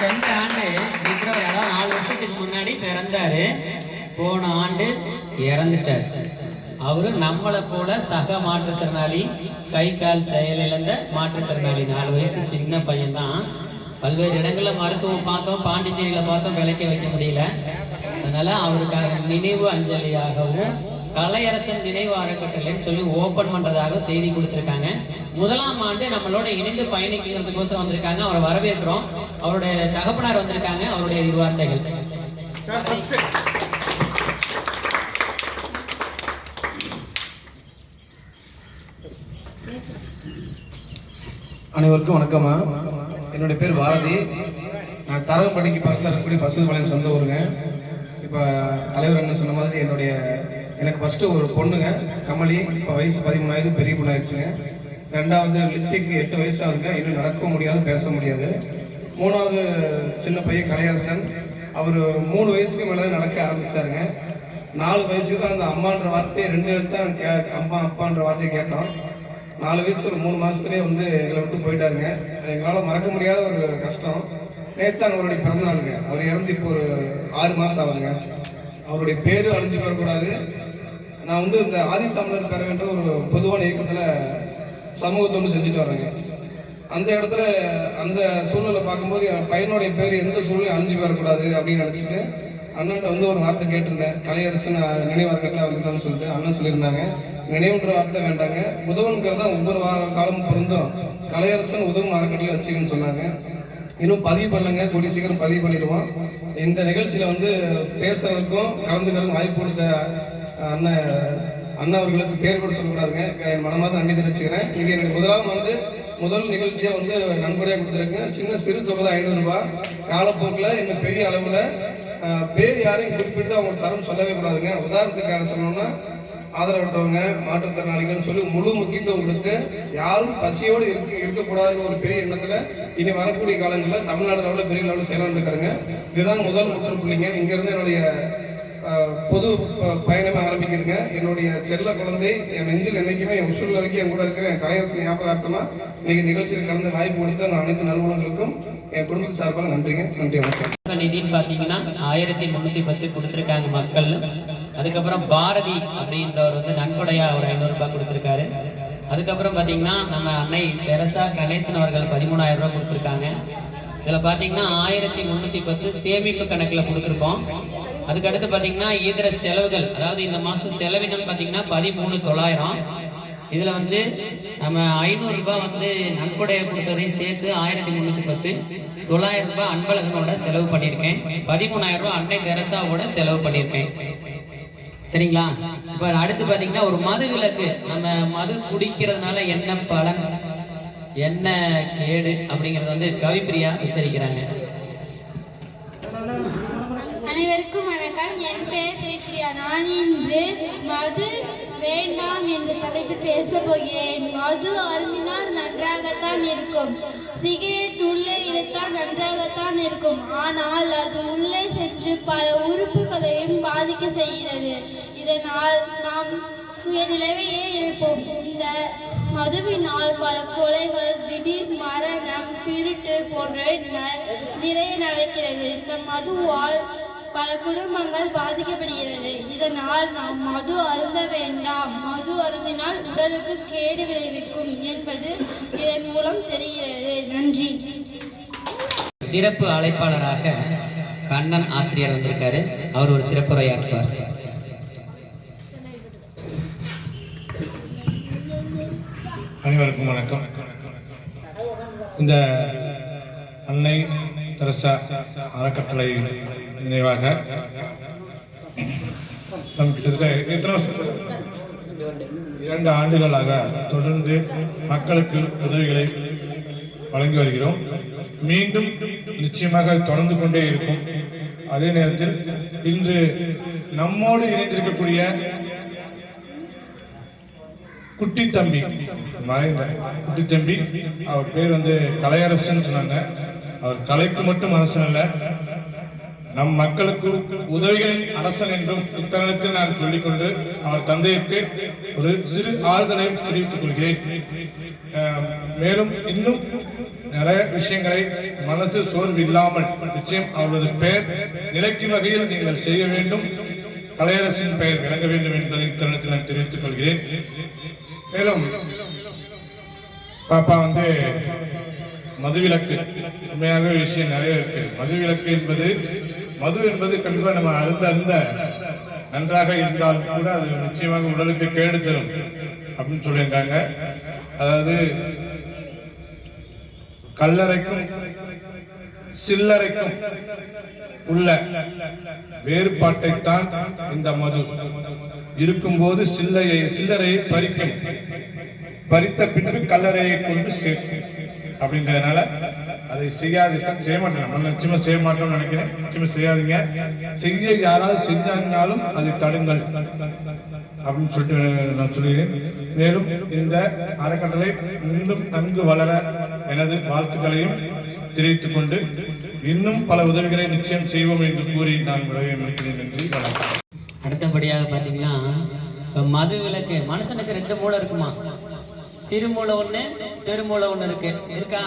சென்ற ஆண்டு பிப்ரவரி அதாவது நாலு வருஷத்துக்கு முன்னாடி பிறந்தாரு. போன ஆண்டு இறந்துட்டார். அவரு நம்மளை போல சக மாற்றுத்திறனாளி கை கால் செயலிழந்த மாற்றுத்திறனாளி. நாலு வயசு சின்ன பையன்தான். பல்வேறு இடங்களில் மருத்துவம் பார்த்தோம் பாண்டிச்சேரியில் பார்த்தோம் விளக்க வைக்க முடியல. அதனால அவருக்காக நினைவு அஞ்சலியாகவும் கலையரசன் நினைவு அறக்கட்டளைன்னு சொல்லி ஓபன் பண்றதாக செய்தி கொடுத்திருக்காங்க. முதலாம் ஆண்டு நம்மளோட இணைந்து பயணிக்கிறதுக்கோசரம் வந்திருக்காங்க. அவரை வரவேற்கிறோம். அவருடைய தகப்பனார் வந்திருக்காங்க. அவருடைய இரு வார்த்தைகள் அனைவருக்கும் வணக்கம்மா என்னுடைய பேர் பாரதி. நான் தரங்கம்பட்டிக்கு பக்கத்தில் இருக்கக்கூடிய பசுபாளையம் சொந்த ஊருங்க. இப்போ தலைவர் என்ன சொன்ன மாதிரி என்னுடைய எனக்கு ஃபஸ்ட்டு ஒரு பொண்ணுங்க கமலி. இப்போ வயசு பதிமூணு வயது பெரிய பொண்ணு ஆயிடுச்சுங்க ரெண்டாவது லித்திக்கு எட்டு வயசு ஆகுதுங்க. இன்னும் நடக்க முடியாது பேச முடியாது. மூணாவது சின்ன பையன் கலையரசன். அவர் மூணு வயசுக்கு மேலே நடக்க ஆரம்பிச்சாருங்க. நாலு வயசுக்கு தான் அந்த அம்மான்ற வார்த்தையை ரெண்டு எழுத்து தான் கே அம்மா அப்பான்ற வார்த்தையை கேட்டோம். நாலு வயசு ஒரு மூணு மாதத்துலேயே வந்து எங்களை விட்டு போயிட்டாருங்க. அது எங்களால் மறக்க முடியாத ஒரு கஷ்டம். நேத்தான் அவருடைய பிறந்தநாளுங்க அவர் இறந்து இப்போ ஒரு ஆறு மாதம் ஆகுதுங்க. அவருடைய பேரும் அழிஞ்சு வரக்கூடாது நான் வந்து இந்த ஆதித்தமிழர் பெறவேன்ற ஒரு பொதுவான இயக்கத்தில் சமூக தொண்டு செஞ்சுட்டு வரேங்க அந்த இடத்துல அந்த சூழ்நிலை பார்க்கும்போது என் பையனுடைய பேர் எந்த சூழ்நிலை அழிஞ்சு வரக்கூடாது அப்படின்னு நினச்சிட்டு அண்ணன்ட்ட வந்து ஒரு வார்த்தை கேட்டிருந்தேன். கலையரசு நான் நினைவார்கள் அவருக்குன்னு சொல்லிட்டு அண்ணன் சொல்லியிருந்தாங்க. நினைவுன்ற வார்த்தை வேண்டாங்க. உதவுங்கிறத ஒவ்வொரு வார காலமும் பொருந்தும். கலையரசன் உதவும் அறக்கட்டளை வச்சுக்கன்னு சொன்னாங்க. இன்னும் பதிவு பண்ணுங்க கூடிய சீக்கிரம் பதிவு பண்ணிடுவோம். இந்த நிகழ்ச்சியில் வந்து பேசுறதுக்கும் கலந்துக்கிறதுக்கும் வாய்ப்பு கொடுத்த அண்ணன் அண்ணா அவர்களுக்கு பேர் கூட சொல்லக்கூடாதுங்க. மனமாக மனமாத நன்றி தெரிவிச்சுக்கிறேன். இது எனக்கு முதலாம் வந்து முதல் நிகழ்ச்சியை வந்து நண்பரையாக கொடுத்துருக்கேன் சின்ன சிறு தொகை தான் ஐநூறு காலப்போக்கில் இன்னும் பெரிய அளவில் பேர் யாரையும் குறிப்பிட்டு அவங்க தரம் சொல்லவே கூடாதுங்க. உதாரணத்துக்கு யாரை சொல்லணும்னா ஆதரவற்றவங்க மாற்றுத்திறனாளிகள்னு சொல்லி முழு முக்கியத்துவம் கொடுத்து யாரும் பசியோடு இருக்க இருக்கக்கூடாதுன்னு ஒரு பெரிய எண்ணத்தில் இனி வரக்கூடிய காலங்களில் தமிழ்நாடு லெவலில் பெரிய லெவலில் செயலாண்டு இருக்கிறேங்க இதுதான் முதல் முத்திர பிள்ளைங்க. இங்கேருந்து என்னுடைய பொது பயணம் ஆரம்பிக்கிறேங்க ஆரம்பிக்குதுங்க என்னுடைய செல்ல குழந்தை என் நெஞ்சில் என்னைக்குமே என் உசூரில் வரைக்கும் என் கூட இருக்கிற என் கலையரசு ஞாபகார்த்தமா இன்னைக்கு நிகழ்ச்சியில் கலந்து வாய்ப்பு கொடுத்த நான் அனைத்து நல்வனங்களுக்கும் என் குடும்பத்து சார்பாக நன்றிங்க. நன்றி வணக்கம். நிதின்னு பார்த்தீங்கன்னா ஆயிரத்தி முந்நூற்றி பத்து கொடுத்துருக்காங்க மக்கள் அதுக்கப்புறம் பாரதி அப்படின்றவர் வந்து நன்கொடையா ஒரு ஐநூறுரூபா கொடுத்துருக்காரு. அதுக்கப்புறம் பார்த்தீங்கன்னா நம்ம அன்னை தெரசா கணேசன் அவர்கள் பதிமூணாயிரம் ரூபா கொடுத்துருக்காங்க. இதில் பார்த்தீங்கன்னா ஆயிரத்தி முந்நூற்றி பத்து சேமிப்பு கணக்கில் கொடுத்துருக்கோம். அதுக்கடுத்து பார்த்தீங்கன்னா இதர செலவுகள். அதாவது இந்த மாதம் செலவினம் பார்த்தீங்கன்னா பதிமூணு தொள்ளாயிரம். இதில் வந்து நம்ம ஐநூறுரூபா வந்து நன்கொடையை கொடுத்ததையும் சேர்த்து ஆயிரத்தி முந்நூற்றி பத்து. தொள்ளாயிரம் ரூபாய் அன்பழகனோட செலவு பண்ணியிருக்கேன். பதிமூணாயிரம் ரூபாய் அன்னை தெரசாவோட செலவு பண்ணியிருக்கேன். சரிங்களா? இப்போ அடுத்து பார்த்தீங்கன்னா ஒரு மது விலக்கு நம்ம மது குடிக்கிறதுனால என்ன பலன்? என்ன கேடு? அப்படிங்கிறது வந்து கவிப்பிரியா உச்சரிக்கிறாங்க. அனைவருக்கும் வணக்கம். என் பெயர் தேசியா நான் இன்று மது வேண்டாம் என்ற தலைப்பில் பேச போகிறேன். மது அருந்தினால் நன்றாகத்தான் இருக்கும். சிகரெட் உள்ளே இழுத்தால் நன்றாகத்தான் இருக்கும். ஆனால் அது உள்ளே சென்று பல உறுப்புகளையும் பாதிக்க செய்கிறது. இதனால் நாம் சுயநிலைவையே இழப்போம் இந்த மதுவினால் பல கொலைகள் திடீர் மரணம் திருட்டு போன்றவை நிறைய நடக்கிறது. இந்த மதுவால் பல குடும்பங்கள் பாதிக்கப்படுகிறது. இதனால் நாம் மது அருந்த வேண்டாம். மது அருந்தினால் உடலுக்கு கேடு விளைவிக்கும் என்பது இதன் மூலம் தெரிகிறது. நன்றி. சிறப்பு அழைப்பாளராக கண்ணன் ஆசிரியர் வந்திருக்காரு. அவர் ஒரு சிறப்புரையாற்றுவார். அனைவருக்கும் வணக்கம். இந்த அன்னை தெரசா அறக்கட்டளை நினைவாக. நம் கிட்டத்தட்ட எத்தனை வருஷம்? இரண்டு ஆண்டுகளாக தொடர்ந்து மக்களுக்கு உதவிகளை வழங்கி வருகிறோம். மீண்டும் நிச்சயமாக தொடர்ந்து கொண்டே இருக்கும். அதே நேரத்தில் இன்று நம்மோடு இணைந்திருக்கக்கூடிய குட்டி தம்பி மறைந்த குட்டி தம்பி அவர் பேர் வந்து கலையரசன் சொன்னாங்க. அவர் கலைக்கு மட்டும் அரசன் அல்ல நம் மக்களுக்கு உதவிகளின் அரசன் என்றும் இத்தருணத்தில் நான் சொல்லிக்கொண்டு அவர் தந்தைக்கு ஒரு சிறு ஆறுதலை தெரிவித்துக் கொள்கிறேன். மேலும் இன்னும் நிறைய விஷயங்களை மனசு சோர்வு இல்லாமல் நிச்சயம் அவரது பெயர் நிலைக்கும் வகையில் நீங்கள் செய்ய வேண்டும். கலையரசின் பெயர் விளங்க வேண்டும் என்பதை இத்தருணத்தில் நான் தெரிவித்துக் கொள்கிறேன். மேலும் பாப்பா வந்து மதுவிலக்கு. உண்மையாகவே விஷயம் நிறைய இருக்கு. மதுவிலக்கு என்பது மது என்பது கண்டிப்பா நம்ம அருந்த அருந்த நன்றாக இருந்தாலும் கூட அது நிச்சயமாக உடலுக்கு கேடு தரும் அப்படின்னு சொல்லியிருக்காங்க. அதாவது கல்லறைக்கும் சில்லறைக்கும் உள்ள வேறுபாட்டைத்தான் இந்த மது. இருக்கும்போது சில்லையை சில்லறையை பறிக்கும். பறித்த பின்பு கல்லறையை கொண்டு சேர்க்கும். அப்படின்றதுனால அதை செய்யாது செய்ய மாட்டேன் நிச்சயமா செய்ய மாட்டோம்னு நினைக்கிறேன். நிச்சயமா செய்யாதீங்க. செய்ய யாராவது செஞ்சாங்கனாலும் அதை தடுங்கள் அப்படின்னு சொல்லிட்டு நான் சொல்லுகிறேன். மேலும் இந்த அறக்கட்டளை இன்னும் நன்கு வளர எனது வாழ்த்துக்களையும் தெரிவித்துக் கொண்டு இன்னும் பல உதவிகளை நிச்சயம் செய்வோம் என்று கூறி நான் விளைய முடிக்கிறேன். நன்றி. வணக்கம். அடுத்தபடியாக பார்த்தீங்கன்னா மது விலக்கு மனுஷனுக்கு ரெண்டு மூளை இருக்குமா? சிறுமூளை ஒன்று பெருமூளை ஒன்று இருக்கு. இருக்கா?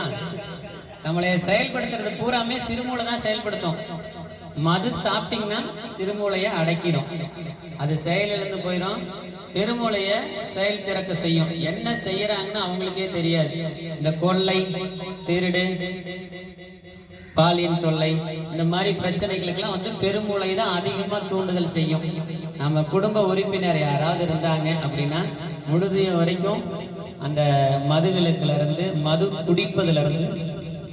நம்மளை செயல்படுத்துறது பூராமே சிறுமூளை தான் செயல்படுத்தும். மது சாப்பிட்டீங்கன்னா சிறுமூளையை அடைக்கிடும். அது செயலிழந்து போயிடும் பெருமூளைய செயல் திறக்க செய்யும். என்ன செய்யறாங்கன்னு அவங்களுக்கே தெரியாது. இந்த கொள்ளை திருடு பாலியல் தொல்லை இந்த மாதிரி பிரச்சனைகளுக்கெல்லாம் வந்து பெருமூளை தான் அதிகமாக தூண்டுதல் செய்யும். நம்ம குடும்ப உறுப்பினர் யாராவது இருந்தாங்க அப்படின்னா முழுதிய வரைக்கும் அந்த மது விலக்கிலிருந்து மது குடிப்பதிலிருந்து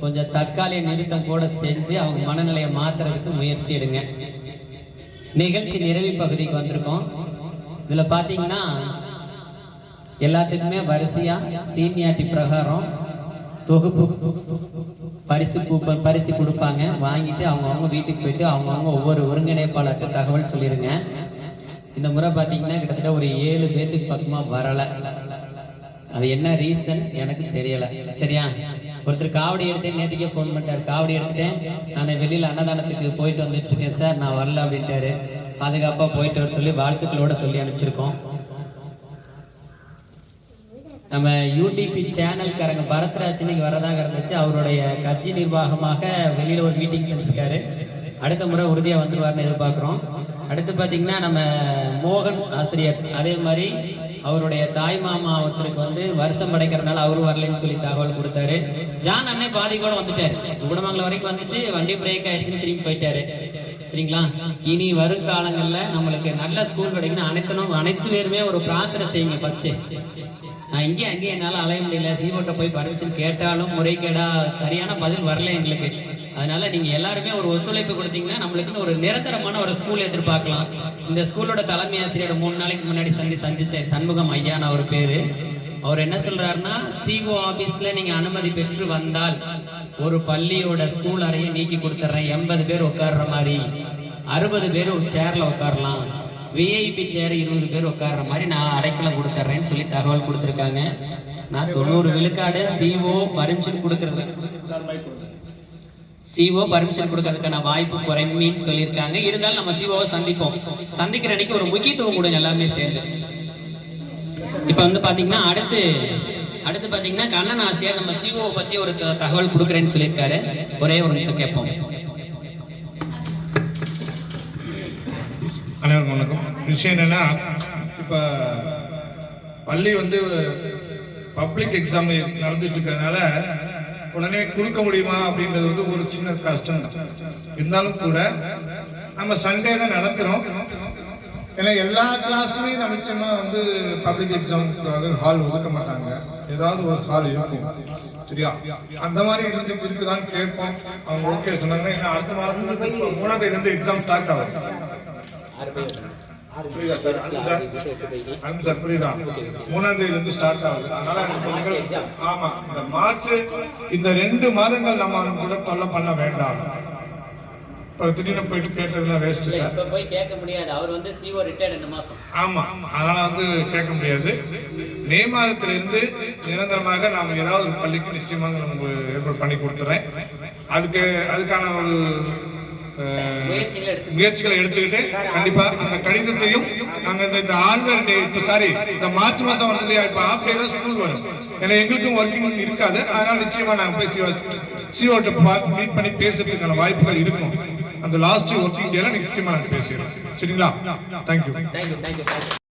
கொஞ்சம் தற்காலிக நிறுத்தம் கூட செஞ்சு அவங்க மனநிலையை மாத்துறதுக்கு முயற்சி எடுங்க. நிகழ்ச்சி நிறைவு பகுதிக்கு வந்திருக்கோம். இதில் பார்த்தீங்கன்னா எல்லாத்துக்குமே வரிசையாக சீனியாரிட்டி பிரகாரம் தொகுப்பு பரிசு கூப்பன் பரிசு கொடுப்பாங்க. வாங்கிட்டு அவங்கவுங்க வீட்டுக்கு போயிட்டு அவங்கவுங்க ஒவ்வொரு ஒருங்கிணைப்பாளர்கிட்ட தகவல் சொல்லிடுங்க இந்த முறை பார்த்தீங்கன்னா கிட்டத்தட்ட ஒரு ஏழு பேர்த்துக்கு பக்கமாக வரலை. அது என்ன ரீசன் எனக்கு தெரியல. சரியா? ஒருத்தர் காவடி எடுத்தேன். நேற்றுக்கே ஃபோன் பண்ணிட்டார். காவடி எடுத்துட்டேன். நான் வெளியில் அன்னதானத்துக்கு போயிட்டு வந்துட்டு இருக்கேன் சார் நான் வரல அப்படின்ட்டாரு. பாதுகாப்பாக போயிட்டு வர சொல்லி வாழ்த்துக்களோட சொல்லி அனுப்பிச்சிருக்கோம். நம்ம யூடிபி சேனல்காரங்க பரத்ராஜ் இன்னைக்கு வரதாக இருந்துச்சு. அவருடைய கட்சி நிர்வாகமாக வெளியில் ஒரு மீட்டிங் செஞ்சிருக்காரு. அடுத்த முறை உறுதியாக வந்துருவார்னு எதிர்பார்க்குறோம். அடுத்து பார்த்தீங்கன்னா நம்ம மோகன் ஆசிரியர். அதே மாதிரி அவருடைய தாய் மாமா ஒருத்தருக்கு வந்து வருஷம் படைக்கிறதுனால அவரும் வரலைன்னு சொல்லி தகவல் கொடுத்தாரு. ஜான் அண்ணே பாதி கூட வந்துட்டாரு. குடமங்கலம் வரைக்கும் வந்துட்டு வண்டி பிரேக் ஆயிடுச்சுன்னு திரும்பி போயிட்டாரு. சரிங்களா? இனி வரும் காலங்களில் நம்மளுக்கு நல்ல ஸ்கூல் கிடைக்கணும் அனைத்தனும் அனைத்து பேருமே ஒரு பிரார்த்தனை செய்யுங்க ஃபர்ஸ்ட் நான் இங்கே அங்கேயே என்னால் அலைய முடியல. சீவோட்ட போய் பர்மிஷன் கேட்டாலும் முறைகேடா சரியான பதில் வரல எங்களுக்கு. அதனால நீங்க எல்லாருமே ஒரு ஒத்துழைப்பு கொடுத்தீங்கன்னா நம்மளுக்குன்னு ஒரு நிரந்தரமான ஒரு ஸ்கூல் எதிர்பார்க்கலாம். இந்த ஸ்கூலோட தலைமை ஆசிரியர் மூணு நாளைக்கு முன்னாடி சந்தி சந்திச்ச சண்முகம் ஐயான்னு அவர் பேரு. அவர் என்ன சொல்றாருன்னா சிஓ ஆபீஸ்ல நீங்க அனுமதி பெற்று வந்தால் ஒரு பள்ளியோட ஸ்கூல் அறையை நீக்கி கொடுத்துட்றேன் எண்பது பேர் உட்கார்ற மாதிரி. அறுபது பேர் ஒரு சேர்ல உட்காரலாம். விஐபி சேர் இருபது பேர் உட்கார்ற மாதிரி நான் அடைக்கலம் கொடுத்துட்றேன்னு சொல்லி தகவல் கொடுத்துருக்காங்க. நான் தொண்ணூறு விழுக்காடு சிஓ பரிமிஷன் கொடுக்கறது. சிஓ பர்மிஷன் கொடுக்கறதுக்கான வாய்ப்பு குறைமின்னு சொல்லியிருக்காங்க. இருந்தாலும் நம்ம சிஓவை சந்திப்போம். சந்திக்கிற அன்னைக்கு ஒரு முக்கியத்துவம் கொடுங்க எல்லாமே சேர்ந்து. இப்போ வந்து பாத்தீங்கன்னா அடுத்து அடுத்து பாத்தீங்கன்னா கண்ணன் ஆசிரியர் நம்ம சிஓ பத்தி ஒரு த- தகவல் கொடுக்குறேன்னு சொல்லியிருக்காரு. ஒரே ஒரு நிமிஷம் கேட்போம். அனைவருக்கும் வணக்கம். விஷயம் என்னன்னா இப்போ பள்ளி வந்து பப்ளிக் எக்ஸாம் நடந்துட்டு இருக்கிறதுனால உடனே கொடுக்க முடியுமா அப்படின்றது வந்து ஒரு சின்ன கஷ்டம் தான். இருந்தாலும் கூட நம்ம சண்டே தான் நடத்துகிறோம் ஏன்னா எல்லா கிளாஸ்லையும் நம்ம வந்து பப்ளிக் எக்ஸாமுக்காக ஹால் ஒதுக்க மாட்டாங்க. ஏதாவது ஒரு ஹால் இருக்கும். சரியா? அந்த மாதிரி இருந்து இருக்குதான்னு கேட்போம். அவங்க ஓகே சொன்னாங்கன்னா இன்னும் அடுத்த வாரத்துல மூணாவது இருந்து எக்ஸாம் ஸ்டார்ட் ஆகுது. புரியுதா புரியுதா? மூணாம் தேதியில இருந்து ஸ்டார்ட் ஆகுது. அதனால ஆமா இந்த மார்ச் இந்த ரெண்டு மாதங்கள் நம்ம கூட தொல்லை பண்ண வேண்டாம். இப்போ திடீர்னு போயிட்டு கேட்டதுலாம் வேஸ்ட் சார். இப்ப போய் கேட்க முடியாது. அவர் வந்து சிஓ ரிட்டையர்ட் இந்த மாசம். ஆமா அதனால வந்து கேட்க முடியாது. மே மாதத்திலிருந்து நிரந்தரமாக நாம் ஏதாவது ஒரு பள்ளிக்கு நிச்சயமாக நமக்கு ஏற்பாடு பண்ணி கொடுத்துறேன். அதுக்கு அதுக்கான ஒரு முயற்சிகளை எடுத்துக்கிட்டு கண்டிப்பா அந்த கடிதத்தையும் நாங்க இந்த ஆன்வல் டே இப்போ சாரி இந்த மார்ச் மாசம் வருது இல்லையா? இப்ப ஆஃப் டே தான் ஸ்கூல் வரும். ஏன்னா எங்களுக்கும் ஒர்க்கிங் இருக்காது. அதனால நிச்சயமா நாங்க போய் சிஓ சிஓட்ட மீட் பண்ணி பேசுறதுக்கான வாய்ப்புகள் இருக்கும். அந்த லாஸ்ட் ஒர்க்கிங் டேல நிச்சயமா நாங்க பேசிடுறோம். சரிங்களா? தேங்க்யூ